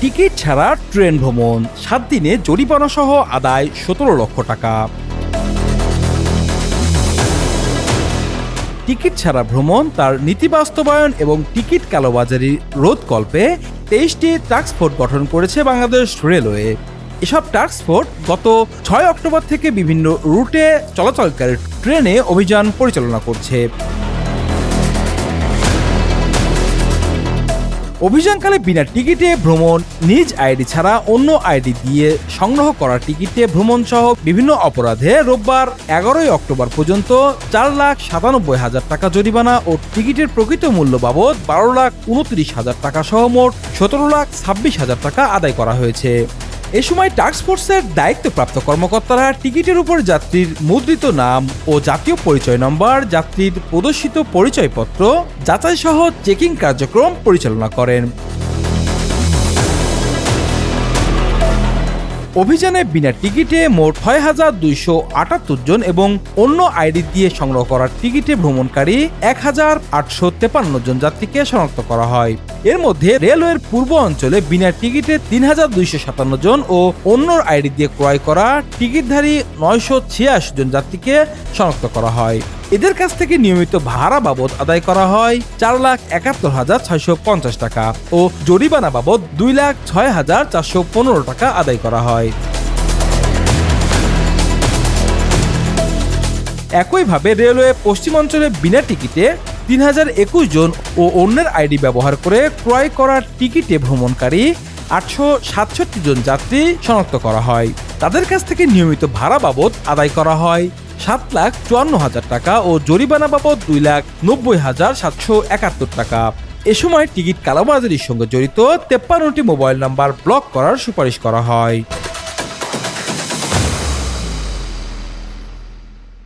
Ticket ছাড়া train ভ্রমণ। সাত দিনে জরিমানা সহ আদায় সতেরো লক্ষ টাকা। টিকিট ছাড়া ভ্রমণ, তার নীতি বাস্তবায়ন এবং টিকিট কালোবাজারি রোধকল্পে তেইশটি টাস্ক ফোর্স গঠন করেছে বাংলাদেশ রেলওয়ে। এসব টাস্ক ফোর্স গত ছয় অক্টোবর থেকে বিভিন্ন রুটে চলাচলকারী ট্রেনে অভিযান পরিচালনা করছে। অভিযানকালে বিনা টিকিটে ভ্রমণ, নিজ আইডি ছাড়া অন্য আইডি দিয়ে সংগ্রহ করা টিকিটে ভ্রমণ সহ বিভিন্ন অপরাধে রোববার এগারোই অক্টোবর পর্যন্ত চার লাখ সাতানব্বই হাজার টাকা জরিমানা ও টিকিটের প্রকৃত মূল্য বাবদ বারো লাখ উনত্রিশ হাজার টাকা সহ মোট সতেরো লাখ ছাব্বিশ হাজার টাকা আদায় করা হয়েছে। এ সময় টাস্ক ফোর্সের দায়িত্বপ্রাপ্ত কর্মকর্তারা টিকিটের উপর যাত্রীর মুদ্রিত নাম ও জাতীয় পরিচয় নম্বর, যাত্রীর প্রদর্শিত পরিচয়পত্র যাচাই সহ চেকিং কার্যক্রম পরিচালনা করেন। অভিযানে বিনা টিকিটে মোট ছয় হাজার দুইশো আটাত্তর জন এবং অন্য আইডি দিয়ে সংগ্রহ করার টিকিটে ভ্রমণকারী এক হাজার আটশো তেপান্ন জন যাত্রীকে শনাক্ত করা হয়। এর মধ্যে রেলওয়ের পূর্ব অঞ্চলে বিনা টিকিটে তিন হাজার দুইশো সাতান্ন জন ও অন্য আইডি দিয়ে ক্রয় করা টিকিটধারী নয়শো ছিয়াশি জন যাত্রীকে শনাক্ত করা হয়। এদের কাছ থেকে নিয়মিত ভাড়া বাবদ আদায় করা হয় চার লাখ একাত্তর হাজার ছয়শো পঞ্চাশ টাকা ও জরিমানা বাবদ দুই লাখ ছয় হাজার চারশো পনেরো টাকা আদায় করা হয়। একইভাবে রেলওয়ে পশ্চিমাঞ্চলে বিনা টিকিটে তিন হাজার একুশ জন ও অন্যের আইডি ব্যবহার করে ক্রয় করা টিকিটে ভ্রমণকারী আটশো সাতষট্টি জন যাত্রী শনাক্ত করা হয়। তাদের কাছ থেকে নিয়মিত ভাড়া বাবদ আদায় করা হয়। সাত লাখ চুয়ান্ন হাজার টাকা ও জরিমানা বাবদ দুই লাখ নব্বই হাজার সাতশো একাত্তর টাকা। এ সময় টিকিট কালাবাজারির সঙ্গে জড়িত তেপ্পান্নটি মোবাইল নাম্বার ব্লক করার সুপারিশ করা হয়।